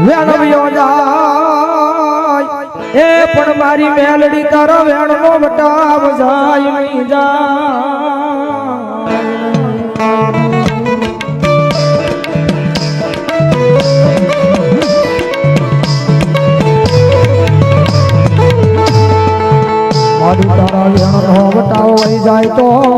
વેણવ્યો જાય એ પણ મારી મેલડી તારા વેણનો વટાવ જાય નહીં જાય তো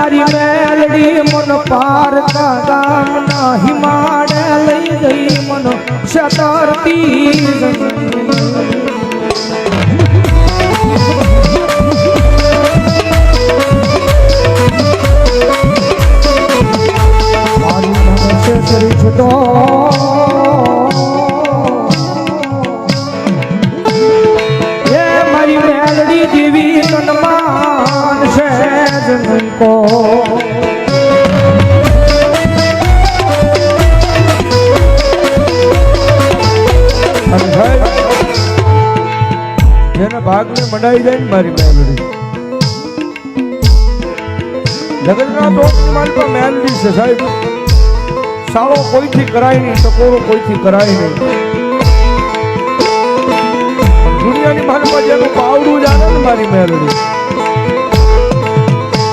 મારી મેલડી મન પારકા ગામના હિમાડે લઈ ગઈ મન શતરતી. કરી છૂટો. જન કો જેના ભાગને મંડાઈ જાય ને મારી મેલડી. જગતના તો મારી પાસે મેલડી છે સાહેબ. સારો કોઈથી કરાય નહીં, ટકોરો કોઈથી કરાય નહીં. દુનિયાની માલમાં જેનું પાવડું જાણે ને મારી મેલડી.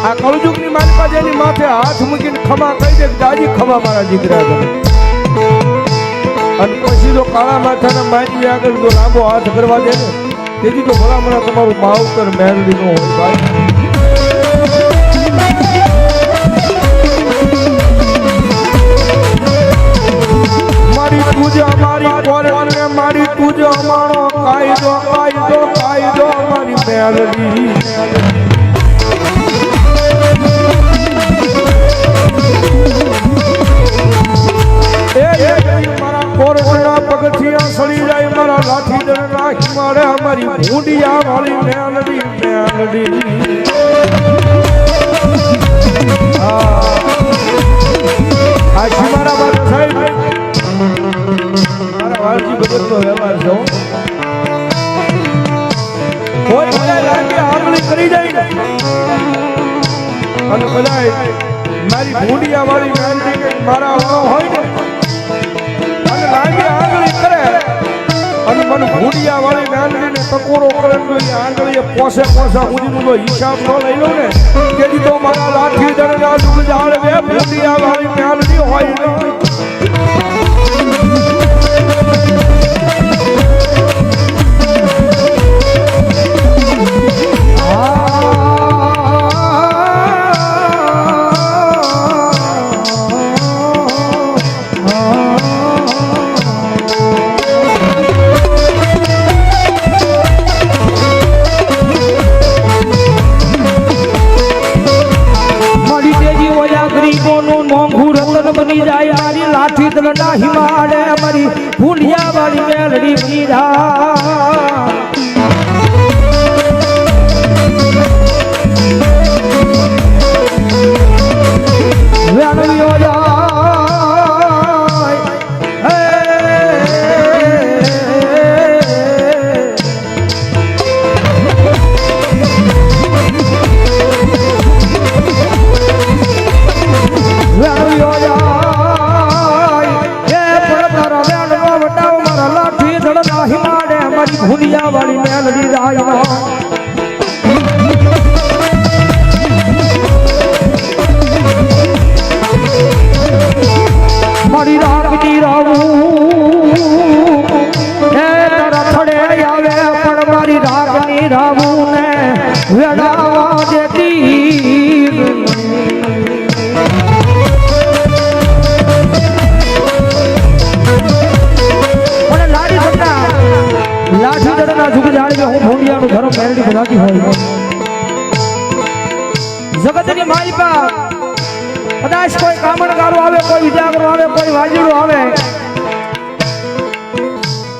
આ કળજુગની માલમાં જેની માથે હાથ મૂકીને ખમા કહી દે દાદી ખમા મારા દીકરા અને પછી તો કાળા માથાના મારી આગળ જો લાંબો હાથ કરવા દે ને, તેથી તો ભલામણા તમારું માવતર મેલડી નો હોય, ભાઈ. મારી પૂજા, મારી કોરણને મારી પૂજા મારો કાયદો કાયદો કાયદો, મારી ભૂંડિયા વાળી મેલડી મેલડી. આશી મારા બાબા સાહેબ મારા વાલજી ભગતનો વ્યવહાર છે. કોઈ લાગે, આંગળી કરી જાય અને બધા મારી ભૂંડિયા વાળી ગાંધી મારા વાળો હોય ને? અને લાગે આંગળી કરે. અને મને ભૂંડિયા વાળી ગાંધી ને ટકોરો કરે તો એ આંગળીએ પોસે પોસા સુધીનો જો હિસાબ ન લઈ લઉં ને? તેથી તો મારા લાઠી દળના જાળવે ભૂંડિયા વાળી ગાંધી હોય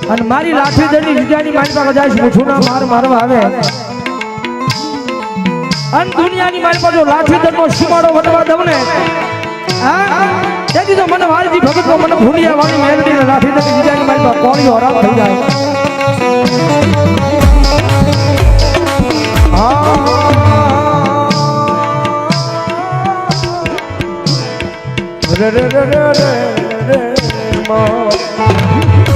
અને મારી લાઠી દળની જગ્યાની માલિકા કદાચ મૂઠું માર મારવા આવે અન દુનિયાની મારી પાસે લાઠી દળનો સીમાડો વટવા દઉં ને હા તેથી તો મને વાલજી ભગત મને ભૂલી વાળી મેલડી લાઠી દળની બીજાની મારી પાસે કોળીઓ હરામ થઈ જાય રે રે રે રે રે રે માં. જોજે.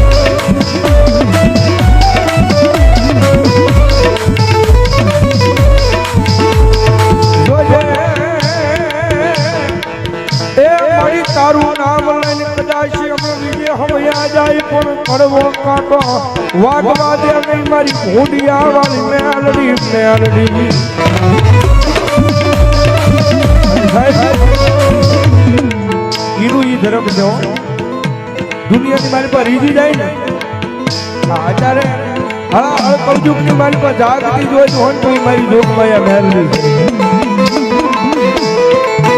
કડવો કાંટો વાગવા દે નહીં, મારી ભૂંડિયા વાળી મેલડી મેલડી હીરું ઈ ધરમ છે. દુનિયાની મારી પર રીજી જાય ને. અત્યારે હા હવે કળયુગની મારી પર જાગતી જોઈ હોય તો મારી જોગમાયા મહેરલી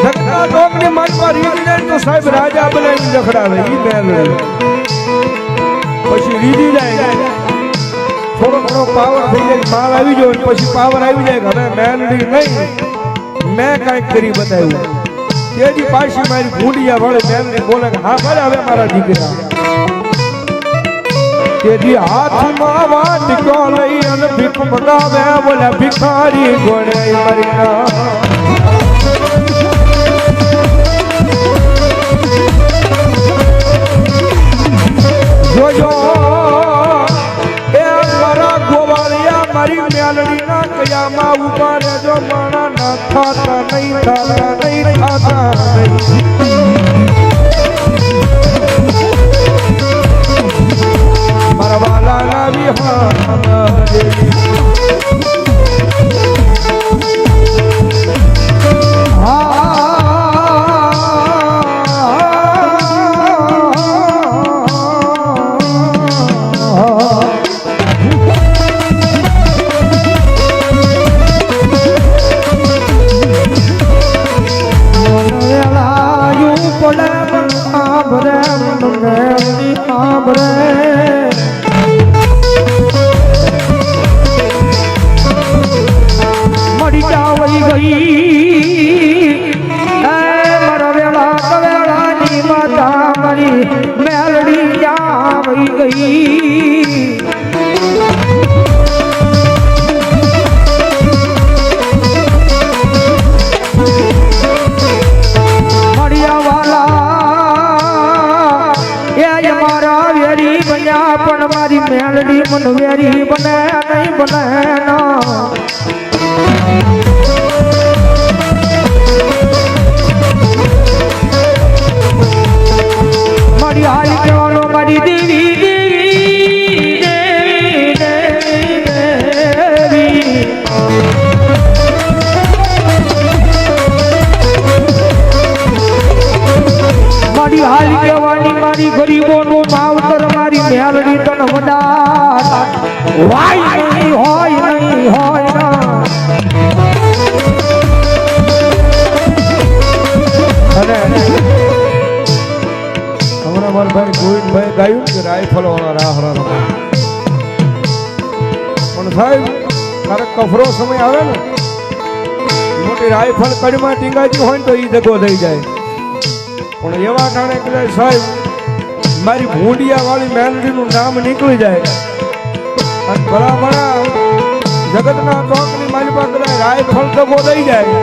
જગતા જોગની મારી પર રીજી જાય તો સાહેબ રાજા બનાવીને જખડાવે, ઈ મહેરલી પછી રીજી જાય. થોડો ઘણો પાવર થઈ જાય માલ આવી જાય પછી પાવર આવી જાય હવે મેલડી નહીં. મેં કાંઈક કરી બતાવ્યું. તેજી પાછી મારી ભૂંડિયા વળે મેલડી બોલે હા, ભલે હવે મારા દીકરા. તેજી હાથમાં વાટકો લઈ અને ભીખ મગાવે, બોલે ભિખારી ગોળે મારી જોજો એ મારા ગોવાળિયા મારી મેલડી ના કયામાં ઊભા રહેજો. માણા ના થાતા નહીં, થાતા વિહાર મારી હારી કહેવાનો મારી દેવી દેવી દેવી. દેવી મારી હાલી કહેવાની મારી ગરીબોનું માવતર મારી મેળવી તન વડા વાય હમણાં ભાઈ ગોવિંદભાઈ ગાયું કે રાયફલ વાળા રાહ રમા પણ સાહેબ ક્યારેક કફરો સમય આવે ને, મોટી રાયફલ કડીમાં ટીંગાજી હોય ને તો એ દગો થઈ જાય. પણ એવા ટાણે કદાચ સાહેબ, મારી ભૂંડિયા વાળી મેલડીનું નામ નીકળી જાય. અને ભલામણા જગતના ચોકની મારી પાસે રાયફલ દગો થઈ જાય.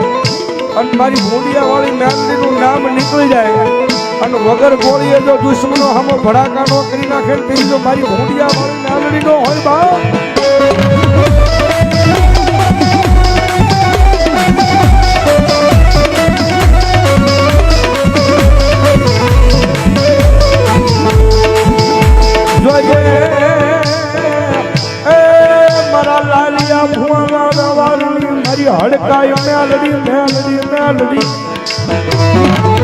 અને મારી ભૂંડિયા વાળી મેલડીનું નામ નીકળી જાય. અને વગર ગોળીએ જો દુશ્મનો હમો ભડાકા નો કરી નાખે તેની જો મારી ભૂંડિયા વાળી નાનડી નો હોય બા. હડકાયો મેલડી મેલડી મેલડી.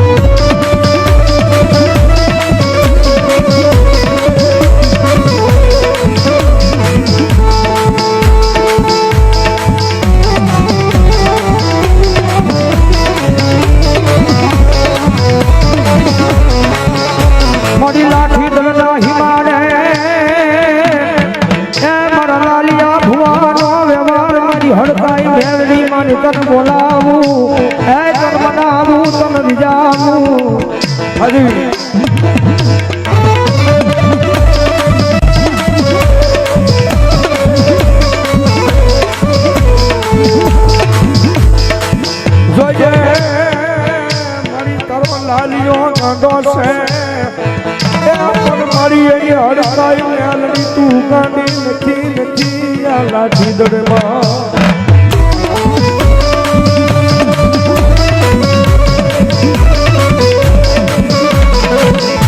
નથી આ લાઠી દડમાં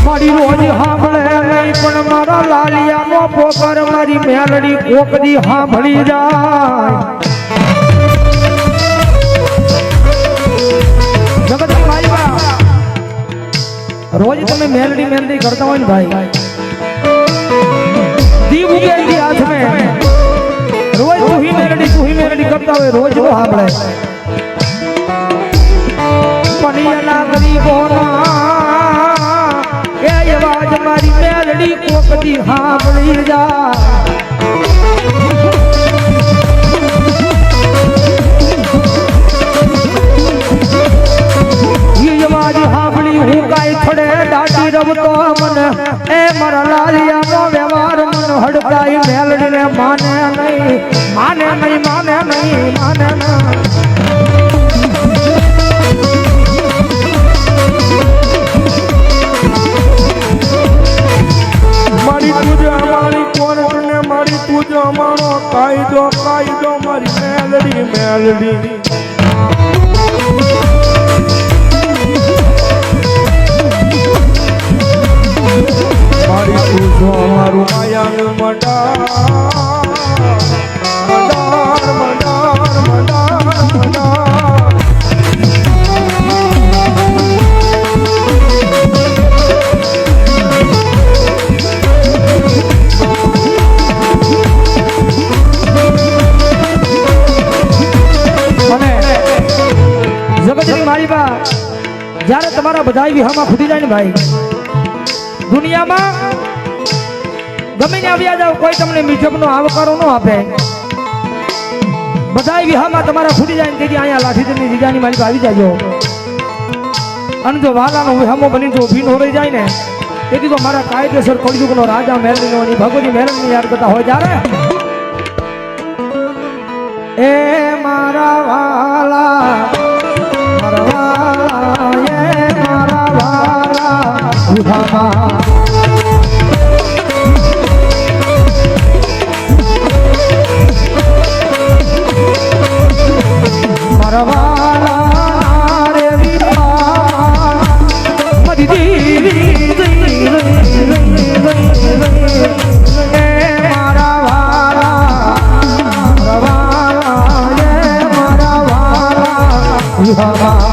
મારી રોજ સાંભળે નહીં, પણ મારા લાલિયા નો પોકર મારી મેલડી કોકદી સાંભળી જાય. રોજ તમે મેલડી મેલડી કરતા હોય ને ભાઈ. ઈ હાથ में રોજ તું મેરડી મેલડી મેરડી કરતા હોય, રોજ નો સાંભળે પનિયાના ગરીબોના, એ અવાજ મારી મેરડી કોકડી સાંભળી જા કાયદો કાયદો મારી મેલડી મેલડી મારી તુજ અમારું માયાનું મડાર મડાર જ્યારે તમારા બધાય વિહામાં ખૂટી જાય ને ભાઈ, દુનિયામાં ગમે ને આવ્યા જાવ કોઈ તમને મીઠપનો આવકારો ન આપે. બધા વિહામાં તમારા ખૂટી જાય ને તેથી અહીંયા લાઠીચંદની જીજાની માલિક આવી જાજો અને જો વાલાનો વિહામો બની જો ઊભી ન રહી જાય ને, તેથી તો મારા કાયદેસર કળયુગનો રાજા મેરણીનો અને ભગવતી મેરણની યાદ કરતા હોય. ત્યારે એ મારા ক্ষমা